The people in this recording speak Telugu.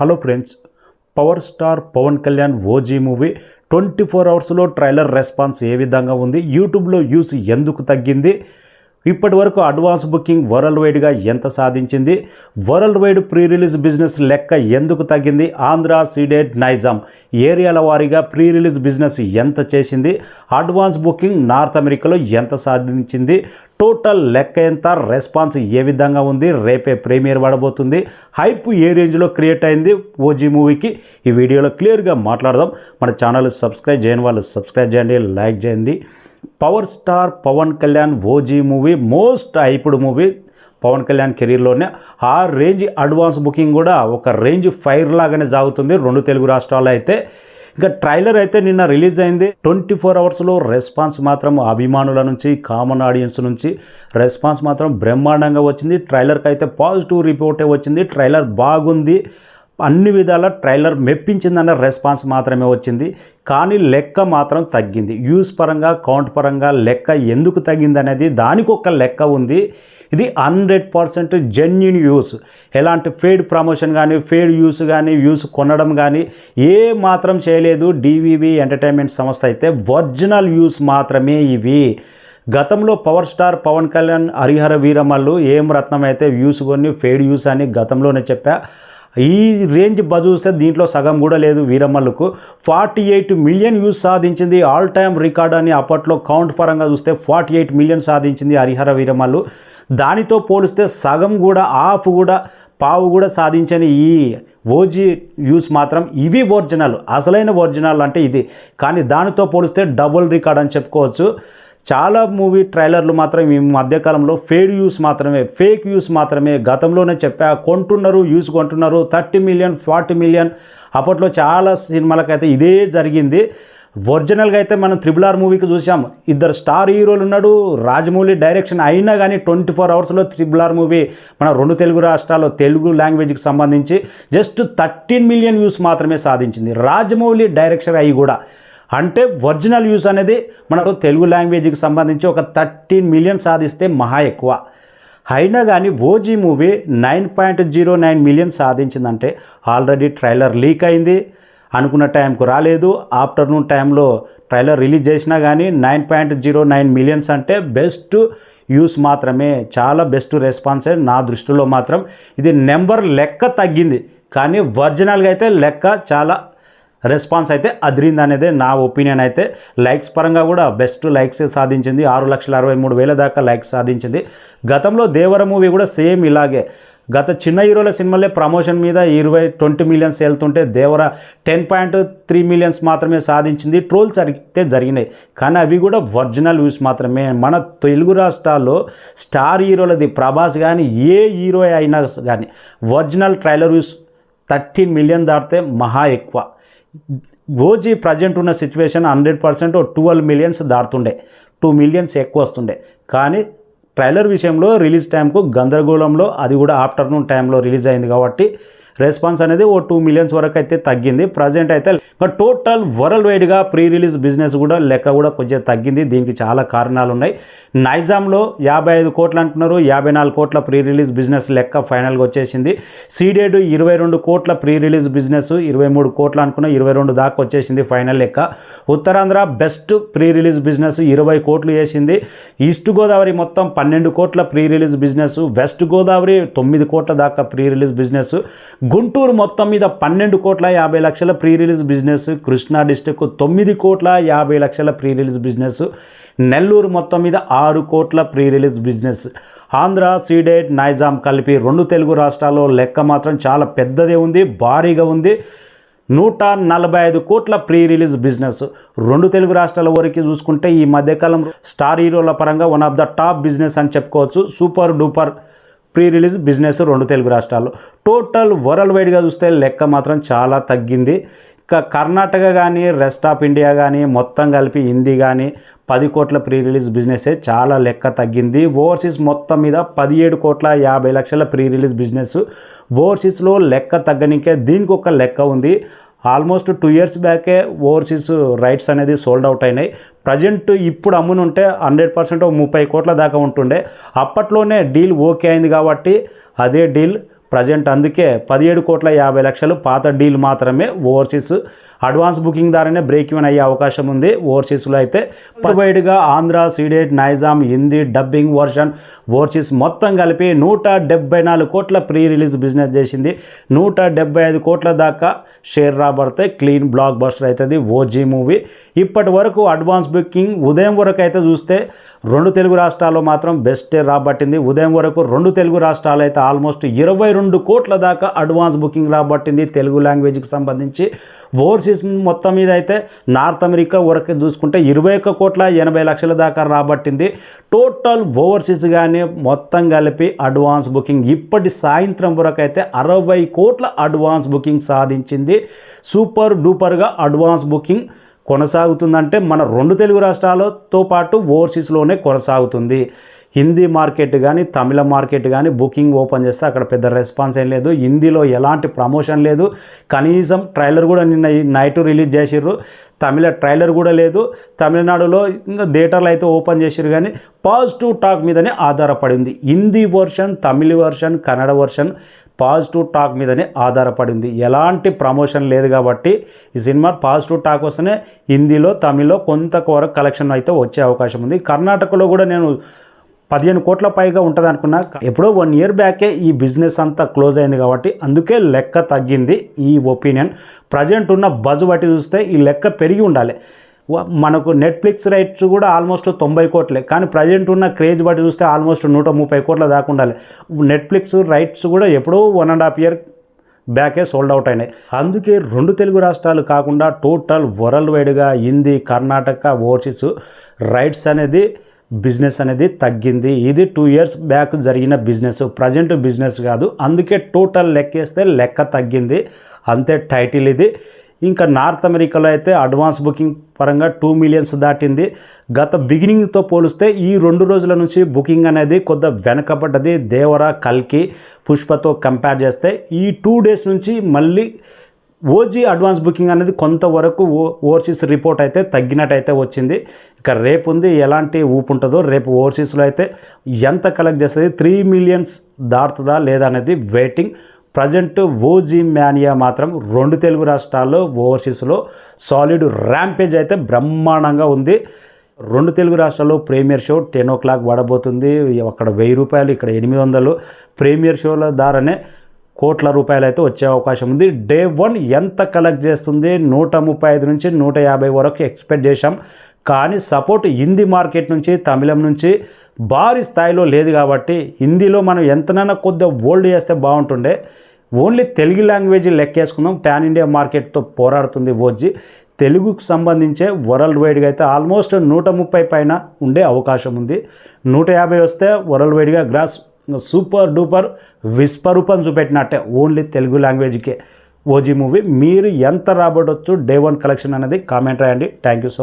Hello friends power star Pawan Kalyan OG movie twenty four అవర్స్లో ట్రైలర్ రెస్పాన్స్ ఏ విధంగా ఉంది? యూట్యూబ్లో యూస్ ఎందుకు తగ్గింది? ఇప్పటి వరకు అడ్వాన్స్ బుకింగ్ వరల్డ్ వైడ్గా ఎంత సాధించింది? World wide pre release business లెక్క ఎందుకు తగ్గింది? ఆంధ్ర సీడెడ్ నైజాం ఏరియాల వారీగా ప్రీ రిలీజ్ బిజినెస్ ఎంత చేసింది? అడ్వాన్స్ బుకింగ్ నార్త్ అమెరికాలో ఎంత సాధించింది? టోటల్ లెక్క ఎంత? రెస్పాన్స్ ఏ విధంగా ఉంది? రేపే ప్రీమియర్ పడబోతుంది హైప్ ఏ రేంజ్లో క్రియేట్ అయింది ఓజీ మూవీకి? ఈ వీడియోలో క్లియర్గా మాట్లాడదాం. మన ఛానల్ సబ్స్క్రైబ్ చేయని వాళ్ళు సబ్స్క్రైబ్ చేయండి లైక్ చేయండి. Power star Pawan Kalyan OG movie most hyped movie Pawan Kalyan కెరీర్లోనే. ఆ రేంజ్ అడ్వాన్స్ బుకింగ్ కూడా ఒక రేంజ్ ఫైర్ లాగానే సాగుతుంది రెండు తెలుగు రాష్ట్రాల్లో అయితే. ఇంకా ట్రైలర్ అయితే నిన్న రిలీజ్ అయింది. ట్వంటీ ఫోర్ అవర్స్లో రెస్పాన్స్ మాత్రం అభిమానుల నుంచి కామన్ ఆడియన్స్ నుంచి రెస్పాన్స్ మాత్రం బ్రహ్మాండంగా వచ్చింది. ట్రైలర్కి అయితే పాజిటివ్ రిపోర్టే వచ్చింది. ట్రైలర్ బాగుంది. అన్ని విధాల ట్రైలర్ మెప్పించిందన్న రెస్పాన్స్ మాత్రమే వచ్చింది. కానీ లెక్క మాత్రం తగ్గింది. యూస్ పరంగా కౌంట్ పరంగా లెక్క ఎందుకు తగ్గింది అనేది దానికి ఒక లెక్క ఉంది. ఇది హండ్రెడ్ పర్సెంట్ జెన్యున్ యూస్ ఎలాంటి ఫేడ్ ప్రమోషన్ కానీ ఫేడ్ యూస్ కానీ యూస్ కొనడం కానీ ఏ మాత్రం చేయలేదు. డివివి ఎంటర్టైన్మెంట్ సంస్థ అయితే ఒరిజినల్ యూస్ మాత్రమే ఇవి. గతంలో పవర్ స్టార్ పవన్ కళ్యాణ్ హరిహర వీరమల్లు ఏం రత్నం అయితే వ్యూస్ కొన్ని ఫేడ్ యూస్ అని గతంలోనే చెప్పా. ఈ రేంజ్ బజ్ చూస్తే దీంట్లో సగం కూడా లేదు వీరమ్మలకు. ఫార్టీ ఎయిట్ మిలియన్ వ్యూస్ సాధించింది ఆల్ టైమ్ రికార్డ్ అని అప్పట్లో కౌంట్ పరంగా చూస్తే ఫార్టీ ఎయిట్ మిలియన్ సాధించింది హరిహర వీరమ్మలు. దానితో పోలిస్తే సగం కూడా హాఫ్ కూడా పావు కూడా సాధించని ఈ ఓజీ వ్యూస్ మాత్రం ఇవి ఒరిజినల్ అసలైన ఒరిజినల్ అంటే ఇది. కానీ దానితో పోలిస్తే డబుల్ రికార్డ్ అని చెప్పుకోవచ్చు. చాలా మూవీ ట్రైలర్లు మాత్రం ఈ మధ్యకాలంలో ఫేడ్ యూస్ మాత్రమే ఫేక్ యూస్ మాత్రమే గతంలోనే చెప్పా కొంటున్నారు యూస్ కొంటున్నారు థర్టీ మిలియన్ ఫార్టీ మిలియన్ అప్పట్లో చాలా సినిమాలకైతే ఇదే జరిగింది. ఒరిజినల్గా అయితే మనం త్రిబుల్ ఆర్ మూవీకి చూసాం. ఇద్దరు స్టార్ హీరోలు ఉన్నాడు రాజమౌళి డైరెక్షన్ అయినా కానీ ట్వంటీ ఫోర్ అవర్స్లో త్రిబుల్ ఆర్ మూవీ మన రెండు తెలుగు రాష్ట్రాల్లో తెలుగు లాంగ్వేజ్కి సంబంధించి జస్ట్ థర్టీన్ మిలియన్ వ్యూస్ మాత్రమే సాధించింది. రాజమౌళి డైరెక్షన్ అయ్యి కూడా అంటే ఒరిజినల్ యూస్ అనేది మనకు తెలుగు లాంగ్వేజ్కి సంబంధించి ఒక థర్టీన్ మిలియన్ సాధిస్తే మహా ఎక్కువ. అయినా కానీ OG movie nine point zero nine million సాధించిందంటే already trailer leak అయింది. అనుకున్న టైంకు రాలేదు. ఆఫ్టర్నూన్ టైంలో ట్రైలర్ రిలీజ్ చేసినా కానీ nine point zero nine millions అంటే బెస్ట్ యూస్ మాత్రమే. చాలా బెస్ట్ రెస్పాన్సే నా దృష్టిలో మాత్రం. ఇది నెంబర్ లెక్క తగ్గింది. కానీ ఒరిజినల్గా అయితే లెక్క చాలా రెస్పాన్స్ అయితే అదిరింది అనేది నా ఒపీనియన్ అయితే. లైక్స్ పరంగా కూడా బెస్ట్ లైక్స్ సాధించింది. ఆరు లక్షల అరవై మూడు వేల దాకా లైక్స్ సాధించింది. గతంలో దేవర మూవీ కూడా సేమ్ ఇలాగే. గత చిన్న హీరోల సినిమాలే ప్రమోషన్ మీద ఇరవై ట్వంటీ మిలియన్స్ వెళ్తుంటే Devara ten point three millions మాత్రమే సాధించింది. ట్రోల్స్ అయితే జరిగినాయి. కానీ అవి కూడా ఒరిజినల్ వ్యూస్ మాత్రమే. మన తెలుగు రాష్ట్రాల్లో స్టార్ హీరోలది ప్రభాస్ కానీ ఏ హీరో అయినా కానీ original trailer views thirteen million దాటితే మహా ఎక్కువ. ఓజీ ప్రజెంట్ ఉన్న situation hundred percent twelve millions దాటుతుండే. Two millions ఎక్కువ వస్తుండే. కానీ ట్రైలర్ విషయంలో రిలీజ్ టైంకు గందరగోళంలో అది కూడా ఆఫ్టర్నూన్ టైంలో రిలీజ్ అయింది కాబట్టి రెస్పాన్స్ అనేది ఓ టూ మిలియన్స్ వరకు అయితే తగ్గింది. ప్రజెంట్ అయితే టోటల్ వరల్డ్ వైడ్గా ప్రీ రిలీజ్ బిజినెస్ కూడా లెక్క కూడా కొంచెం తగ్గింది. దీనికి చాలా కారణాలు ఉన్నాయి. నైజాంలో యాభై ఐదు కోట్లు అంటున్నారు. యాభై నాలుగు కోట్ల ప్రీ రిలీజ్ బిజినెస్ లెక్క ఫైనల్గా వచ్చేసింది. సీడెడ్ ఇరవై రెండు కోట్ల ప్రీ రిలీజ్ బిజినెస్ ఇరవై మూడు కోట్లు అనుకున్న ఇరవై రెండు దాకా వచ్చేసింది ఫైనల్ లెక్క. Uttarandhra best pre release business ఇరవై కోట్లు చేసింది. ఈస్ట్ గోదావరి మొత్తం పన్నెండు కోట్ల pre release business west Godavari తొమ్మిది కోట్ల దాకా ప్రీ రిలీజ్ బిజినెస్ గుంటూరు మొత్తం మీద పన్నెండు కోట్ల యాభై లక్షల pre release business Krishna district తొమ్మిది కోట్ల యాభై లక్షల ప్రీ రిలీజ్ బిజినెస్ నెల్లూరు మొత్తం మీద ఆరు కోట్ల pre release business. Andhra ceded Nizam కలిపి రెండు తెలుగు రాష్ట్రాల్లో లెక్క మాత్రం చాలా పెద్దదే ఉంది భారీగా ఉంది. నూట నలభై ఐదు కోట్ల ప్రీ రిలీజ్ బిజినెస్. రెండు తెలుగు రాష్ట్రాల వరకు చూసుకుంటే ఈ మధ్యకాలం స్టార్ హీరోల పరంగా one of the top business అని చెప్పుకోవచ్చు. Super duper pre release business రెండు తెలుగు రాష్ట్రాల్లో టోటల్ వరల్డ్ వైడ్గా చూస్తే లెక్క మాత్రం చాలా తగ్గింది. ఇంకా కర్ణాటక కానీ రెస్ట్ ఆఫ్ ఇండియా కానీ మొత్తం కలిపి హిందీ కానీ పది కోట్ల ప్రీ రిలీజ్ బిజినెసే చాలా లెక్క తగ్గింది. ఓవర్సీస్ మొత్తం మీద పదిహేడు కోట్ల యాభై లక్షల ప్రీ రిలీజ్ బిజినెస్. ఓవర్సీస్లో లెక్క తగ్గనికే దీనికి ఒక లెక్క ఉంది. ఆల్మోస్ట్ టూ ఇయర్స్ బ్యాకే ఓవర్సీస్ రైట్స్ అనేది సోల్డ్ అవుట్ అయినాయి. ప్రజెంట్ ఇప్పుడు అమ్మునుంటే హండ్రెడ్ పర్సెంట్ ముప్పై కోట్ల దాకా ఉంటుండే. అప్పట్లోనే డీల్ ఓకే అయింది కాబట్టి అదే డీల్ ప్రజెంట్ అందుకే పదిహేడు కోట్ల యాభై లక్షలు పాత డీల్ మాత్రమే ఓవర్సీస్ అడ్వాన్స్ బుకింగ్ ద్వారానే బ్రేక్ ఈవెన్ అయ్యే అవకాశం ఉంది. ఓవర్సీస్లో అయితే ప్రొవైడ్గా Andhra ceded Nizam Hindi dubbing version overseas మొత్తం కలిపి నూట డెబ్బై నాలుగు కోట్ల ప్రీ రిలీజ్ బిజినెస్ చేసింది. నూట డెబ్బై ఐదు కోట్ల దాకా షేర్ రాబడితే క్లీన్ బ్లాక్ బస్టర్ అవుతుంది ఓజీ మూవీ. ఇప్పటి వరకు అడ్వాన్స్ బుకింగ్ ఉదయం వరకు అయితే చూస్తే రెండు తెలుగు రాష్ట్రాల్లో మాత్రం బెస్టే రాబట్టింది. ఉదయం వరకు రెండు తెలుగు రాష్ట్రాలు అయితే ఆల్మోస్ట్ ఇరవై రెండు కోట్ల దాకా అడ్వాన్స్ బుకింగ్ రాబట్టింది తెలుగు లాంగ్వేజ్కి సంబంధించి. ఓవర్సీస్ మొత్తం మీద అయితే నార్త్ అమెరికా వరకు చూసుకుంటే ఇరవై ఒక్క కోట్ల ఎనభై లక్షల దాకా రాబట్టింది. టోటల్ ఓవర్సీస్ కానీ మొత్తం కలిపి అడ్వాన్స్ బుకింగ్ ఇప్పటి సాయంత్రం వరకు అయితే అరవై కోట్ల అడ్వాన్స్ బుకింగ్ సాధించింది. సూపర్ డూపర్గా అడ్వాన్స్ బుకింగ్ కొనసాగుతుందంటే మన రెండు తెలుగు రాష్ట్రాలతో పాటు ఓవర్సీస్లోనే కొనసాగుతుంది. హిందీ మార్కెట్ కానీ తమిళ మార్కెట్ కానీ బుకింగ్ ఓపెన్ చేస్తే అక్కడ పెద్ద రెస్పాన్స్ ఏం లేదు. హిందీలో ఎలాంటి ప్రమోషన్ లేదు. కనీసం ట్రైలర్ కూడా నిన్న నైట్ రిలీజ్ చేసిర్రు. తమిళ ట్రైలర్ కూడా లేదు. తమిళనాడులో ఇంకా థియేటర్లు అయితే ఓపెన్ చేసిరు కానీ పాజిటివ్ టాక్ మీదనే ఆధారపడింది. Hindi version Tamil version Kannada version positive talk మీదనే ఆధారపడింది. ఎలాంటి ప్రమోషన్ లేదు కాబట్టి ఈ సినిమా పాజిటివ్ టాక్ వస్తేనే హిందీలో తమిళ్ళో కొంత వరకు కలెక్షన్ అయితే వచ్చే అవకాశం ఉంది. కర్ణాటకలో కూడా నేను పదిహేను కోట్ల పైగా ఉంటుంది అనుకున్నా ఎప్పుడో వన్ ఇయర్ బ్యాకే ఈ బిజినెస్ అంతా క్లోజ్ అయింది కాబట్టి అందుకే లెక్క తగ్గింది ఈ ఒపీనియన్. ప్రజెంట్ ఉన్న బజ్ బట్టి చూస్తే ఈ లెక్క పెరిగి ఉండాలి. మనకు నెట్ఫ్లిక్స్ రైట్స్ కూడా ఆల్మోస్ట్ తొంభై కోట్లే. కానీ ప్రజెంట్ ఉన్న క్రేజ్ బట్టి చూస్తే ఆల్మోస్ట్ నూట ముప్పై కోట్ల దాకా ఉండాలి. నెట్ఫ్లిక్స్ రైట్స్ కూడా ఎప్పుడో వన్ అండ్ హాఫ్ ఇయర్ బ్యాకే సోల్డ్ అవుట్ అయినాయి. అందుకే రెండు తెలుగు రాష్ట్రాలు కాకుండా టోటల్ వరల్డ్ వైడ్గా హిందీ కర్ణాటక ఓవర్సీస్ రైట్స్ అనేది బిజినెస్ అనేది తగ్గింది. ఇది టూ ఇయర్స్ బ్యాక్ జరిగిన బిజినెస్. ప్రజెంట్ బిజినెస్ కాదు. అందుకే టోటల్ లెక్కేస్తే లెక్క తగ్గింది. అంతే టైటిల్ ఇది. ఇంకా నార్త్ అమెరికాలో అయితే అడ్వాన్స్ బుకింగ్ పరంగా టూ మిలియన్స్ దాటింది. గత బిగినింగ్తో పోలిస్తే ఈ రెండు రోజుల నుంచి బుకింగ్ అనేది కొద్ద వెనకబడ్డది. దేవర కల్కి పుష్పతో కంపేర్ చేస్తే ఈ టూ డేస్ నుంచి మళ్ళీ ఓజీ అడ్వాన్స్ బుకింగ్ అనేది కొంతవరకు ఓ ఓవర్సీస్ రిపోర్ట్ అయితే తగ్గినట్టయితే వచ్చింది. ఇక రేపు ఉంది ఎలాంటి ఊపు ఉంటుందో రేపు ఓవర్సీస్లో అయితే ఎంత కలెక్ట్ చేస్తుంది త్రీ మిలియన్స్ దాటుతుందా లేదా అనేది వెయిటింగ్. ప్రజెంట్ ఓజీ మ్యానియా మాత్రం రెండు తెలుగు రాష్ట్రాల్లో ఓవర్సీస్లో సాలిడ్ ర్యాంపేజ్ అయితే బ్రహ్మాండంగా ఉంది. రెండు తెలుగు రాష్ట్రాల్లో premiere show ten o'clock పడబోతుంది అక్కడ వెయ్యి రూపాయలు ఇక్కడ ఎనిమిది వందలు ప్రీమియర్ షోల ద్వారానే కోట్ల రూపాయలు అయితే వచ్చే అవకాశం ఉంది. డే వన్ ఎంత కలెక్ట్ చేస్తుంది? నూట ముప్పై ఐదు నుంచి నూట యాభై వరకు ఎక్స్పెక్ట్ చేశాం. కానీ సపోర్ట్ హిందీ మార్కెట్ నుంచి తమిళం నుంచి భారీ స్థాయిలో లేదు కాబట్టి హిందీలో మనం ఎంతనైనా కొద్దిగా ఓల్డ్ చేస్తే బాగుంటుండే. ఓన్లీ తెలుగు లాంగ్వేజ్ లెక్కేసుకుందాం. పాన్ ఇండియా మార్కెట్తో పోరాడుతుంది ఓజీ తెలుగుకు సంబంధించే వరల్డ్ వైడ్గా అయితే ఆల్మోస్ట్ నూట ముప్పై పైన ఉండే అవకాశం ఉంది. నూట యాభై వస్తే వరల్డ్ వైడ్గా గ్రాస్ సూపర్ డూపర్ విశ్వరూపం చూపెట్టినట్టే ఓన్లీ తెలుగు లాంగ్వేజ్కే ఓజీ మూవీ. మీరు ఎంత రాబడొచ్చు డే వన్ కలెక్షన్ అనేది కామెంట్ రాయండి. Thank you so